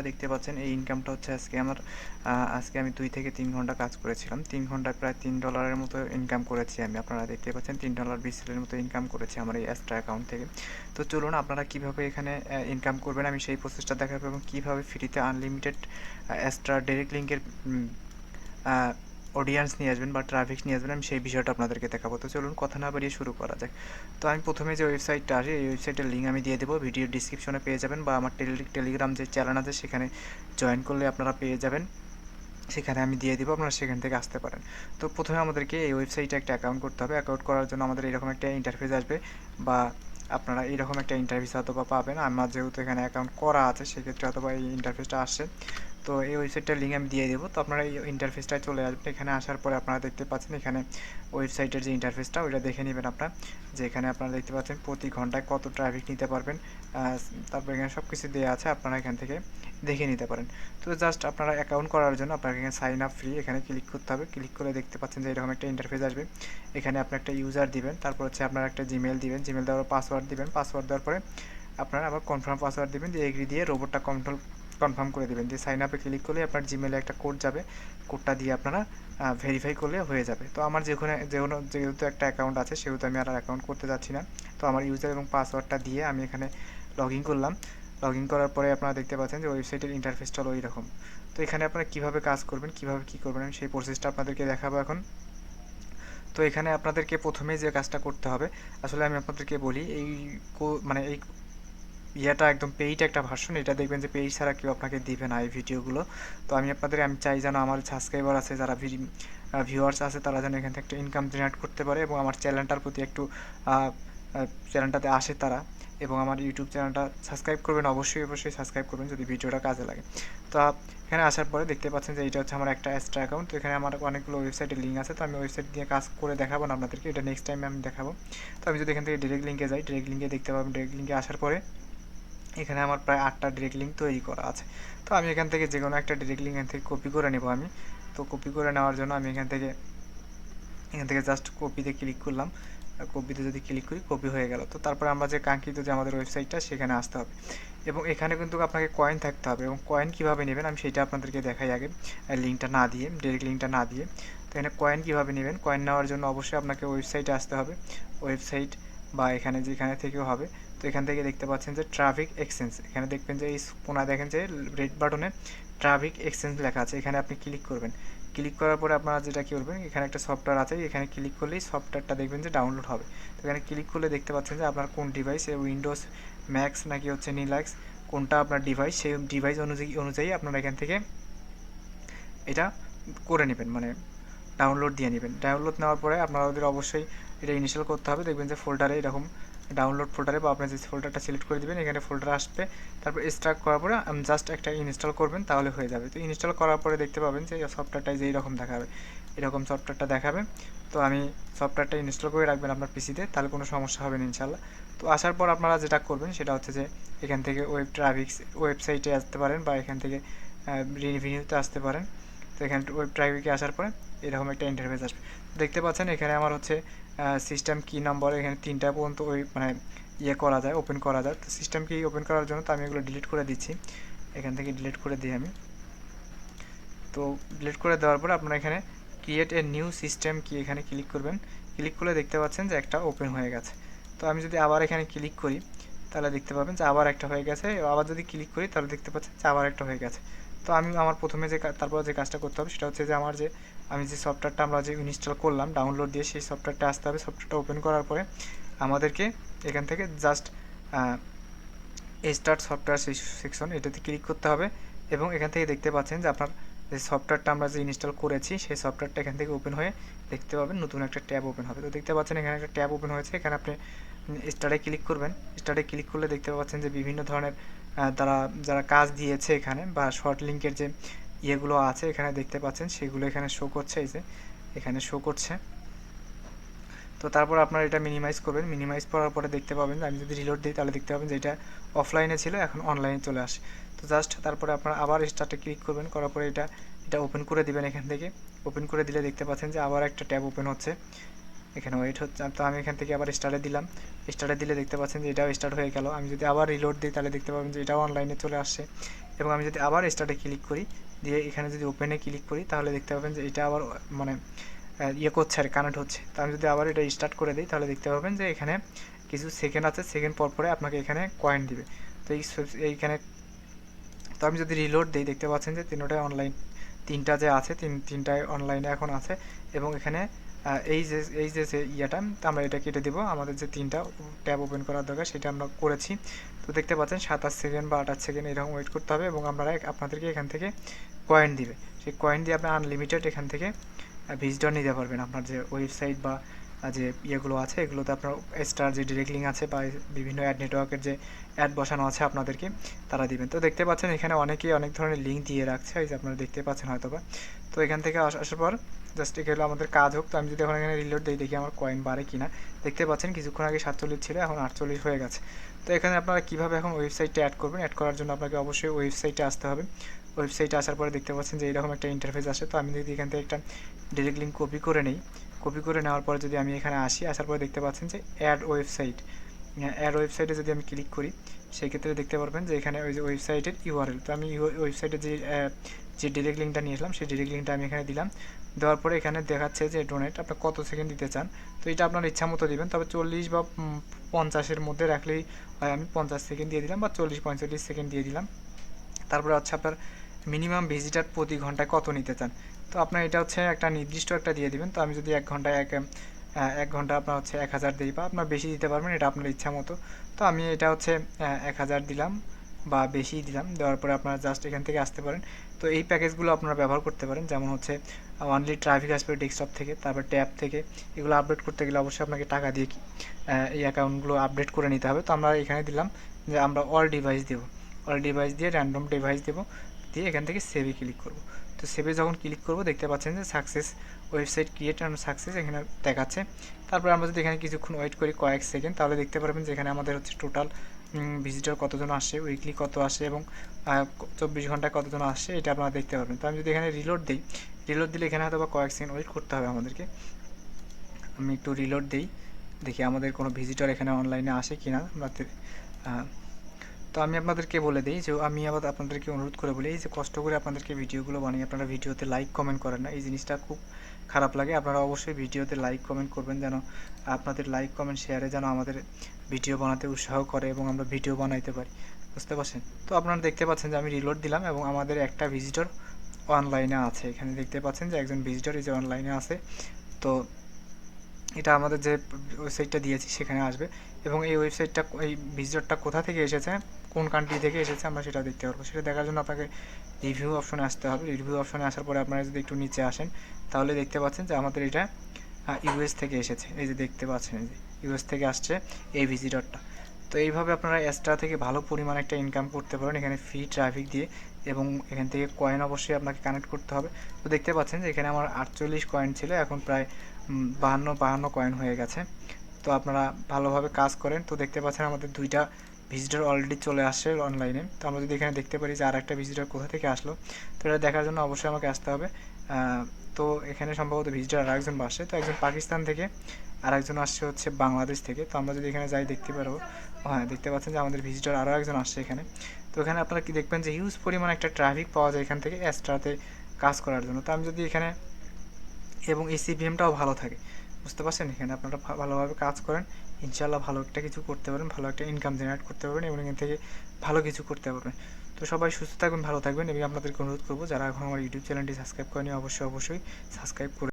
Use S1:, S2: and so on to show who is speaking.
S1: আপনারা দেখতে পাচ্ছেন এই ইনকামটা হচ্ছে আজকে আমার আজকে আমি দুই থেকে তিন ঘণ্টা কাজ করেছিলাম। তিন ঘন্টায় প্রায় তিন ডলারের মতো ইনকাম করেছি আমি, আপনারা দেখতে পাচ্ছেন তিন ডলার বিশ সেলের মতো ইনকাম করেছি আমার এই অ্যাস্ট্রা অ্যাকাউন্ট থেকে। তো চলুন আপনারা কীভাবে এখানে ইনকাম করবেন আমি সেই প্রসেসটা দেখাবো এবং কীভাবে ফ্রিতে আনলিমিটেড অ্যাস্ট্রা ডাইরেক্ট লিঙ্কের অডিয়েন্স নিয়ে আসবেন বা ট্রাফিক নিয়ে আসবেন, আমি সেই বিষয়টা আপনাদেরকে দেখাবো। তো চলুন, কথা না বাড়িয়ে শুরু করা যাক। তো আমি প্রথমে যে ওয়েবসাইটটা আসে, এই ওয়েবসাইটের লিঙ্ক আমি দিয়ে দেবো। ভিডিও ডিসক্রিপশনে পেয়ে যাবেন বা আমার টেলি টেলিগ্রাম যে চ্যানেল আছে, সেখানে জয়েন করলে আপনারা পেয়ে যাবেন। সেখানে আমি দিয়ে দিব, আপনারা সেখান থেকে আসতে পারেন। তো প্রথমে আমাদেরকে এই ওয়েবসাইটে একটা অ্যাকাউন্ট করতে হবে। অ্যাকাউন্ট করার জন্য আমাদের এরকম একটা ইন্টারফেস আসবে বা আপনারা এরকম একটা ইন্টারফেস অথবা পাবেন। আমার যেহেতু এখানে অ্যাকাউন্ট করা আছে, সেক্ষেত্রে অথবা এই ইন্টারফেসটা আসছে। তো এই ওয়েবসাইটটার লিঙ্ক আমি দিয়ে দেবো। তো আপনারা এই ইন্টারফেসটায় চলে আসবেন। এখানে আসার পরে আপনারা দেখতে পাচ্ছেন এখানে ওয়েবসাইটের যে ইন্টারফেসটা ওইটা দেখে নেবেন আপনারা। যে এখানে আপনারা দেখতে পাচ্ছেন প্রতি ঘন্টায় কত ট্রাফিক নিতে পারবেন তারপর এখানে সব কিছু দেওয়া আছে, আপনারা এখান থেকে দেখে নিতে পারেন। তো জাস্ট আপনারা অ্যাকাউন্ট করার জন্য আপনাকে এখানে সাইন আপ ফ্রি এখানে ক্লিক করতে হবে। ক্লিক করে দেখতে পাচ্ছেন যে এরকম একটা ইন্টারফেস আসবে। এখানে আপনি একটা ইউজার দিবেন, তারপর হচ্ছে আপনার একটা জিমেল দিবেন। জিমেল দেওয়ার পাসওয়ার্ড দিবেন। পাসওয়ার্ড দেওয়ার পরে আপনারা আবার কনফার্ম পাসওয়ার্ড দিবেন দিয়ে এগ্রি দিয়ে রোবটটা কন্ট্রোল কনফার্ম করে দেবেন দিয়ে সাইন আপে ক্লিক করলে আপনার জিমেলে একটা কোড যাবে। কোডটা দিয়ে আপনারা ভেরিফাই করলে হয়ে যাবে। তো আমার যেখানে যেহেতু যেহেতু একটা অ্যাকাউন্ট আছে, সেহেতু আমি আর অ্যাকাউন্ট করতে যাচ্ছি না। তো আমার ইউজার এবং পাসওয়ার্ডটা দিয়ে আমি এখানে লগ ইন করলাম। লগ ইন করার পরে আপনারা দেখতে পাচ্ছেন যে ওয়েবসাইটের ইন্টারফেসটা হলো এইরকম। তো এখানে আপনারা কীভাবে কাজ করবেন, কীভাবে কী করবেন সেই প্রসেসটা আপনাদেরকে দেখাবো এখন। তো এখানে আপনাদেরকে প্রথমেই যে কাজটা করতে হবে, আসলে আমি আপনাদেরকে বলি, এই মানে এই ইয়েটা একদম পেইড একটা ভার্সন এটা দেখবেন যে পেইড ছাড়া কেউ আপনাকে দিবে না এই ভিডিওগুলো। তো আমি আপনাদের, আমি চাই যেন আমার সাবস্ক্রাইবার আছে, যারা ভিউয়ার্স আছে, তারা যেন এখান থেকে একটা ইনকাম জেনারেট করতে পারে এবং আমার চ্যানেলটার প্রতি একটু চ্যানেলটাতে আসে তারা এবং আমার ইউটিউব চ্যানেলটা সাবস্ক্রাইব করবেন, অবশ্যই অবশ্যই সাবস্ক্রাইব করবেন যদি ভিডিওটা কাজে লাগে। তো এখানে আসার পরে দেখতে পাচ্ছেন যে এটা হচ্ছে আমার একটা এক্সট্রা অ্যাকাউন্ট তো এখানে আমার অনেকগুলো ওয়েবসাইটের লিঙ্ক আছে, তো আমি ওয়েবসাইট দিয়ে কাজ করে দেখাবো না আপনাদেরকে, এটা নেক্সট টাইমে আমি দেখাবো। তো আমি যদি এখান থেকে ডিরেক্ট লিঙ্কে যাই ডিরেক্ট লিঙ্কে দেখতে পাবেন ডিরেক্ট লিঙ্কে আসার পরে এখানে আমার প্রায় আটটা ডিরেক্ট লিঙ্ক তৈরি করা আছে। তো আমি এখান থেকে যে কোনো একটা ডিরেক্ট লিঙ্ক এখান থেকে কপি করে নেব আমি। তো কপি করে নেওয়ার জন্য আমি এখান থেকে এখান থেকে জাস্ট কপিতে ক্লিক করলাম। কপিতে যদি ক্লিক করি কপি হয়ে গেল। তো তারপরে আমরা যে কাঙ্ক্ষিত যে আমাদের ওয়েবসাইটটা সেখানে আসতে হবে। এবং এখানে কিন্তু আপনাকে কয়েন থাকতে হবে এবং কয়েন কীভাবে নেবেন আমি সেটা আপনাদেরকে দেখাই আগে লিঙ্কটা না দিয়ে ডিরেক্ট লিঙ্কটা না দিয়ে। তো এখানে কয়েন কীভাবে নেবেন? কয়েন নেওয়ার জন্য অবশ্যই আপনাকে ওয়েবসাইটে আসতে হবে। ওয়েবসাইট বা এখানে যেখানে থেকেও হবে তো এখান থেকে দেখতে পাচ্ছেন যে ট্রাফিক এক্সচেঞ্জ এখানে দেখবেন যে এই কোনায় দেখেন যে রেড বাটনে ট্রাফিক এক্সচেঞ্জ লেখা আছে। এখানে আপনি ক্লিক করবেন। ক্লিক করার পরে আপনারা যেটা কী করবেন, এখানে একটা সফটওয়্যার আছে, এখানে ক্লিক করলেই সফটওয়্যারটা দেখবেন যে ডাউনলোড হবে। তো এখানে ক্লিক করলে দেখতে পাচ্ছেন যে আপনার কোন ডিভাইস উইন্ডোজ ম্যাক্স নাকি হচ্ছে নিলাক্স কোনটা আপনার ডিভাইস সেই ডিভাইস অনুযায়ী অনুযায়ী আপনারা এখান থেকে এটা করে নেবেন। মানে ডাউনলোড দিয়ে নেবেন। ডাউনলোড নেওয়ার পরে আপনাদের অবশ্যই এটা ইনস্টল করতে হবে। দেখবেন যে ফোল্ডারে এরকম ডাউনলোড ফোল্ডারে বা আপনি যে ফোল্ডারটা সিলেক্ট করে দেবেন, এখানে ফোল্ডার আসবে। তারপর স্টার্ট করার পরে জাস্ট একটা ইনস্টল করবেন, তাহলে হয়ে যাবে। তো ইনস্টল করার পরে দেখতে পাবেন যে সফটওয়্যারটা যে এইরকম দেখাবে, এরকম সফটওয়্যারটা দেখাবে। তো আমি সফটওয়্যারটা ইনস্টল করে রাখবেন আপনার পিসিতে তাহলে কোনো সমস্যা হবে না ইনশাল্লাহ তো আসার পর আপনারা যেটা করবেন, সেটা হচ্ছে যে এখান থেকে ওয়েব ট্রাফিক্স ওয়েবসাইটে আসতে পারেন বা এখান থেকে রিভিনিউতে আসতে পারেন। তো এখানে ওয়েব ট্রাফিকে আসার পরে এরকম একটা ইন্টারফেস আসবে। দেখতে পাচ্ছেন এখানে আমার হচ্ছে সিস্টেম কি নম্বর এখানে তিনটা পর্যন্ত ওই মানে ইয়ে করা যায় ওপেন করা যায়। তো সিস্টেম কি ওপেন করার জন্য তো আমি এগুলো ডিলিট করে দিচ্ছি। এখান থেকে ডিলিট করে দিই আমি। তো ডিলিট করে দেওয়ার পরে আপনারা এখানে ক্রিয়েট এ নিউ সিস্টেম কি এখানে ক্লিক করবেন। ক্লিক করলে দেখতে পাচ্ছেন যে একটা ওপেন হয়ে গেছে। তো আমি যদি আবার এখানে ক্লিক করি, তাহলে দেখতে পাবেন যে আবার একটা হয়ে গেছে। আবার যদি ক্লিক করি, তাহলে দেখতে পাচ্ছেন যে আবার একটা হয়ে গেছে। তো আমি আমার প্রথমে যে তারপর যে কাজটা করতে হবে সেটা হচ্ছে যে আমার যে, আমি যে সফটওয়্যারটা আমরা যে ইনস্টল করলাম ডাউনলোড দিয়ে সেই সফটওয়্যারটা আসতে হবে। সফটওয়্যারটা ওপেন করার পরে আমাদেরকে এখান থেকে জাস্ট স্টার্ট সফটওয়্যার সেকশন এটাতে ক্লিক করতে হবে এবং এখান থেকে দেখতে পাচ্ছেন যে আপনার যে সফটওয়্যারটা আমরা যে ইনস্টল করেছি সেই সফটওয়্যারটা এখান থেকে ওপেন হয়ে দেখতে পাবেন নতুন একটা ট্যাব ওপেন হবে। তো দেখতে পাচ্ছেন এখানে একটা ট্যাব ওপেন হয়েছে। এখানে আপনি স্টারে ক্লিক করবেন। স্টারে ক্লিক করলে দেখতে পাচ্ছেন যে বিভিন্ন ধরনের তারা, যারা কাজ দিয়েছে এখানে বা শর্ট লিঙ্কের যে ইয়েগুলো আছে এখানে দেখতে পাচ্ছেন, সেগুলো এখানে শো করছে, এই যে এখানে শো করছে। তো তারপর আপনারা এটা মিনিমাইজ করবেন। মিনিমাইজ করার পরে দেখতে পাবেন আমি যদি রিলোড দিই, তাহলে দেখতে পাবেন যে এটা অফলাইনে ছিল, এখন অনলাইনে চলে আসে তো জাস্ট তারপরে আপনারা আবার স্টার্টে ক্লিক করবেন, করার পরে এটা এটা ওপেন করে দিবেন এখান থেকে। ওপেন করে দিলে দেখতে পাচ্ছেন যে আবার একটা ট্যাব ওপেন হচ্ছে। এখানে ওয়েট হচ্ছে। তো আমি এখান থেকে আবার স্টার্টে দিলাম। স্টার্টে দিলে দেখতে পাচ্ছেন যে এটাও স্টার্ট হয়ে গেল। আমি যদি আবার রিলোড দিই, তাহলে দেখতে পাবেন যে এটাও অনলাইনে চলে আসছে। এবং আমি যদি আবার স্টার্টে ক্লিক করি, দিয়ে এখানে যদি ওপেনে ক্লিক করি, তাহলে দেখতে পাবেন যে এটা আবার মানে ইয়ে করছে আর কানেক্ট হচ্ছে। তো আমি যদি আবার এটা স্টার্ট করে দিই, তাহলে দেখতে পাবেন যে এখানে কিছু সেকেন্ড আছে। সেকেন্ড পর পরে আপনাকে এখানে কয়েন দিবে। তো এই এইখানে তো আমি যদি রিলোড দিই, দেখতে পাচ্ছেন যে তিনটায় অনলাইন তিনটা যে আছে, তিন, তিনটায় অনলাইনে এখন আছে। এবং এখানে এই যে এই যে ইয়েটা, আমরা এটা কেটে দিব। আমাদের যে তিনটা ট্যাব ওপেন করার দরকার, সেটা আমরা করেছি। তো দেখতে পাচ্ছেন সাতাশ সেকেন্ড বা আঠাশ সেকেন্ড এরকম ওয়েট করতে হবে এবং আপনারা আপনাদেরকে এখান থেকে কয়েন দিবে। সেই কয়েন দিয়ে আপনি আনলিমিটেড এখান থেকে ভিজিটর নিতে পারবেন। আপনার যে ওয়েবসাইট বা যে ইয়েগুলো আছে, এগুলোতে আপনার স্টার যে ডিরেক্ট লিঙ্ক আছে বা বিভিন্ন অ্যাড নেটওয়ার্কের যে অ্যাড বসানো আছে আপনাদেরকে, তারা দিবেন। তো দেখতে পাচ্ছেন, এখানে অনেকেই অনেক ধরনের লিঙ্ক দিয়ে রাখছে। এই যে আপনারা দেখতে পাচ্ছেন হয়তো বা তো এখান থেকে আস- আসার পর জাস্ট এগুলো আমাদের কাজ হোক। তো আমি যদি এখন এখানে রিলোড দিই, দেখি আমার কয়েন বাড়ে কিনা। দেখতে পাচ্ছেন কিছুক্ষণ আগে সাতচল্লিশ ছিল, এখন আটচল্লিশ হয়ে গেছে। তো এখানে আপনারা কীভাবে এখন ওয়েবসাইটটা অ্যাড করবেন? অ্যাড করার জন্য আপনাকে অবশ্যই ওয়েবসাইটে আসতে হবে। ওয়েবসাইটে আসার পরে দেখতে পাচ্ছেন যে এরকম একটা ইন্টারফেস আসে। তো আমি যদি এখান থেকে একটা ডিরেক্ট লিঙ্ক কপি করে নিই কপি করে নেওয়ার পরে যদি আমি এখানে আসি, আসার পরে দেখতে পাচ্ছেন যে অ্যাড ওয়েবসাইট অ্যাড ওয়েবসাইটে যদি আমি ক্লিক করি সেক্ষেত্রে দেখতে পারবেন যে এখানে ওই যে ওয়েবসাইটের ইউআরএল তো আমি ওয়েবসাইটে যে যে ডিরেক্ট লিঙ্কটা নিয়ে আসলাম সেই ডিরেক্ট লিঙ্কটা আমি এখানে দিলাম। দেওয়ার পরে এখানে দেখাচ্ছে যে ডোনেট আপনি কত সেকেন্ড দিতে চান। তো এটা আপনার ইচ্ছা মতো দিবেন, তবে চল্লিশ বা পঞ্চাশের মধ্যে রাখলেই হয়। আমি পঞ্চাশ সেকেন্ড দিয়ে দিলাম বা চল্লিশ পঁয়তাল্লিশ সেকেন্ড দিয়ে দিলাম। তারপরে হচ্ছে আপনার মিনিমাম ভিজিটার প্রতি ঘন্টায় কত নিতে চান। তো আপনার এটা হচ্ছে একটা নির্দিষ্ট একটা দিয়ে দিবেন। তো আমি যদি এক ঘন্টায় এক এক ঘণ্টা আপনার হচ্ছে এক হাজার দিই বা আপনার বেশি দিতে পারবেন, এটা আপনার ইচ্ছা মতো। তো আমি এটা হচ্ছে এক হাজার দিলাম বা বেশি দিলাম। দেওয়ার পরে আপনারা জাস্ট এখান থেকে আসতে পারেন। তো এই প্যাকেজগুলো আপনারা ব্যবহার করতে পারেন। যেমন হচ্ছে অনলি ট্রাফিক আসবে ডেস্কটপ থেকে, তারপর ট্যাব থেকে। এগুলো আপডেট করতে গেলে অবশ্যই আপনাকে টাকা দিয়ে এই অ্যাকাউন্টগুলো আপডেট করে নিতে হবে। তো আমরা এখানে দিলাম যে আমরা অল ডিভাইস দেবো। অল ডিভাইস দিয়ে র্যান্ডম ডিভাইস দেবো। দিয়ে এখান থেকে সেভে ক্লিক করব। তো সেভে যখন ক্লিক করব, দেখতে পাচ্ছেন যে success website create and success এখানে দেখাচ্ছে। তারপরে আমরা যদি এখানে কিছুক্ষণ ওয়েট করি কয়েক সেকেন্ড তাহলে দেখতে পারবেন যে এখানে আমাদের হচ্ছে টোটাল ভিজিটর কতজন আসে উইকলি কত আসে এবং চব্বিশ ঘন্টায় কতজন আসে, এটা আপনারা দেখতে পারবেন। তো আমি যদি এখানে রিলোড দিই রিলোড দিলে এখানে হয়তো বা কয়েক সেকেন্ড ওয়েট করতে হবে আমাদেরকে। আমি একটু রিলোড দিই, দেখি আমাদের কোনো ভিজিটর এখানে অনলাইনে আসে কি না আমরা তে- আমি আপনাদেরকে বলে দিই যে আমি আবার আপনাদেরকে অনুরোধ করে বলি এই যে কষ্ট করে আপনাদেরকে ভিডিওগুলো বানিয়ে আপনারা ভিডিওতে লাইক কমেন্ট করেন না। এই জিনিসটা খুব খারাপ লাগে। আপনারা অবশ্যই ভিডিওতে লাইক কমেন্ট করবেন যেন আপনাদের লাইক কমেন্ট শেয়ারে যেন আমাদের ভিডিও বানাতে উৎসাহ করে এবং আমরা ভিডিও বানাইতে পারি। বুঝতে পারছেন? তো আপনারা দেখতে পাচ্ছেন যে আমি রিলোড দিলাম এবং আমাদের একটা ভিজিটর অনলাইনে আছে। এখানে দেখতে পাচ্ছেন যে একজন ভিজিটর এই যে অনলাইনে আছে। তো এটা আমাদের যে ওয়েবসাইটটা দিয়েছি, সেখানে আসবে। এবং এই ওয়েবসাইটটা এই ভিজিটরটা কোথা থেকে এসেছে, কোন কান্ট্রি থেকে এসেছে, আমরা সেটা দেখতে পারব। সেটা দেখার জন্য আপনাকে রিভিউ অপশনে আসতে হবে। রিভিউ অপশনে আসার পরে আপনারা যদি একটু নিচে আসেন, তাহলে দেখতে পাচ্ছেন যে আমাদের এটা ইউএস থেকে এসেছে। এই যে দেখতে পাচ্ছেন, এই যে ইউএস থেকে আসছে এই ভিজিটরটা তো এইভাবে আপনারা এক্সট্রা থেকে ভালো পরিমাণ একটা ইনকাম করতে পারেন এখানে ফ্রি ট্রাফিক দিয়ে এবং এখান থেকে কয়েন অবশ্যই আপনাকে কানেক্ট করতে হবে। তো দেখতে পাচ্ছেন যে এখানে আমার আটচল্লিশ কয়েন ছিল, এখন প্রায় বাহান্ন বাহান্ন কয়েন হয়ে গেছে। তো আপনারা ভালোভাবে কাজ করেন। তো দেখতে পাচ্ছেন আমাদের দুইটা ভিজিটর অলরেডি চলে আসছে অনলাইনে তো আমরা যদি এখানে দেখতে পারি যে আর একটা ভিজিটর কোথা থেকে আসলো, তো এটা দেখার জন্য অবশ্যই আমাকে আসতে হবে। তো এখানে সম্ভবত ভিজিটর আর একজন আসছে। তো একজন পাকিস্তান থেকে আর একজন আসছে হচ্ছে বাংলাদেশ থেকে। তো আমরা যদি এখানে যাই দেখতে পারব। হ্যাঁ দেখতে পাচ্ছেন যে আমাদের ভিজিটর আরও একজন আসছে এখানে। তো এখানে আপনারা কি দেখবেন যে হিউজ পরিমাণ একটা ট্রাফিক পাওয়া যায় এখান থেকে এক্সট্রাতে কাজ করার জন্য। তো আমি যদি এখানে এবং এই সিপিএমটাও ভালো থাকে। বুঝতে পারছেন? এখানে আপনারা ভালোভাবে কাজ করেন। ইনশাল্লাহ ভালো একটা কিছু করতে পারবেন, ভালো একটা ইনকাম জেনারেট করতে পারবেন এবং এখান থেকে ভালো কিছু করতে পারবেন। তো সবাই সুস্থ থাকবেন, ভালো থাকবেন এবং আপনাদেরকে অনুরোধ করব, যারা এখন আমার ইউটিউব চ্যানেলটি সাবস্ক্রাইব করেনি অবশ্যই অবশ্যই সাবস্ক্রাইব করে